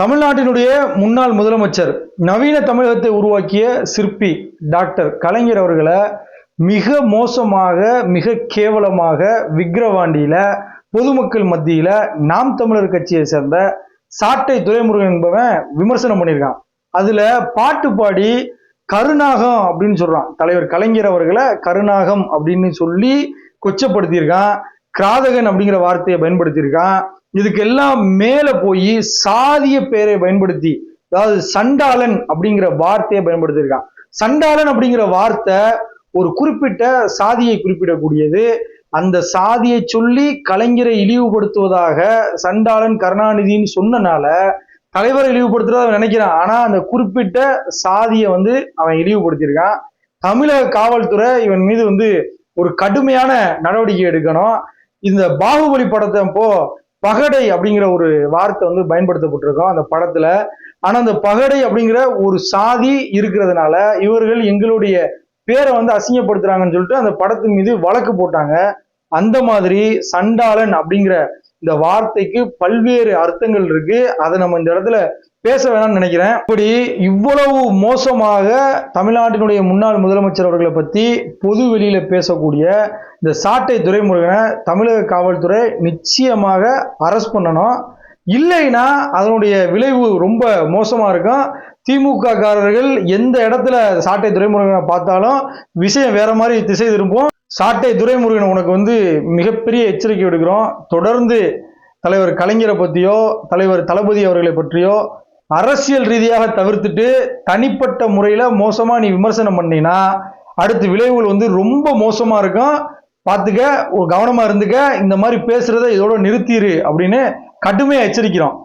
தமிழ்நாட்டினுடைய முன்னாள் முதலமைச்சர் நவீன தமிழகத்தை உருவாக்கிய சிற்பி டாக்டர் கலைஞர் அவர்களை மிக மோசமாக மிக கேவலமாக விக்கிரவாண்டியில பொதுமக்கள் மத்தியில நாம் தமிழர் கட்சியை சேர்ந்த சாட்டை துரைமுருகன் என்பவன் விமர்சனம் பண்ணியிருக்கான். அதுல பாட்டு பாடி கருநாகம் அப்படின்னு சொல்றான். தலைவர் கலைஞர் அவர்களை கருநாகம் அப்படின்னு சொல்லி கொச்சப்படுத்தியிருக்கான். கிராதகன் அப்படிங்கிற வார்த்தையை பயன்படுத்தியிருக்கான். இதுக்கெல்லாம் மேல போய் சாதிய பேரை பயன்படுத்தி அதாவது சண்டாளன் அப்படிங்கிற வார்த்தையை பயன்படுத்தியிருக்கான். சண்டாளன் அப்படிங்கிற வார்த்தை ஒரு குறிப்பிட்ட சாதியை குறிப்பிடக்கூடியது. அந்த சாதியை சொல்லி கலைஞரை இழிவுபடுத்துவதாக சண்டாளன் கருணாநிதின்னு சொன்னனால தலைவரை இழிவுபடுத்துறத அவன் நினைக்கிறான். ஆனா அந்த குறிப்பிட்ட சாதியை வந்து அவன் இழிவுபடுத்தியிருக்கான். தமிழக காவல்துறை இவன் மீது வந்து ஒரு கடுமையான நடவடிக்கை எடுக்கணும். இந்த பாகுபலி படத்தை இப்போ பகடை அப்படிங்கிற ஒரு வார்த்தை வந்து பயன்படுத்தப்பட்டிருக்கோம் அந்த படத்துல. ஆனா அந்த பகடை அப்படிங்கிற ஒரு சாதி இருக்கிறதுனால இவர்கள் எங்களுடைய பேரை வந்து அசிங்கப்படுத்துறாங்கன்னு சொல்லிட்டு அந்த படத்தின் மீது வழக்கு போட்டாங்க. அந்த மாதிரி சண்டாளன் அப்படிங்கிற இந்த வார்த்தைக்கு பல்வேறு அர்த்தங்கள் இருக்கு. அதை நம்ம இந்த இடத்துல பேச வேணாம்னு நினைக்கிறேன். இப்படி இவ்வளவு மோசமாக தமிழ்நாட்டினுடைய முன்னாள் முதலமைச்சர் அவர்களை பத்தி பொது வெளியில பேசக்கூடிய இந்த சாட்டை துறைமுருகனை தமிழக காவல்துறை நிச்சயமாக அரெஸ்ட் பண்ணணும். இல்லைன்னா அதனுடைய விளைவு ரொம்ப மோசமா இருக்கும். திமுக காரர்கள் எந்த இடத்துல சாட்டை துறைமுருகனை பார்த்தாலும் விஷயம் வேற மாதிரி திசை திரும்பும். சாட்டை துரைமுருகன் உனக்கு வந்து மிகப்பெரிய எச்சரிக்கை விடுக்கிறோம். தொடர்ந்து தலைவர் கலைஞரை பற்றியோ தலைவர் தளபதி அவர்களை பற்றியோ அரசியல் ரீதியாக தவிர்த்துட்டு தனிப்பட்ட முறையில் மோசமாக நீ விமர்சனம் பண்ணினா அடுத்த விளைவுகள் வந்து ரொம்ப மோசமாக இருக்கும். பார்த்துக்க ஒரு கவனமாக இருந்துக்க இந்த மாதிரி பேசுகிறத இதோட நிறுத்திடு அப்படின்னு கடுமையாக எச்சரிக்கிறோம்.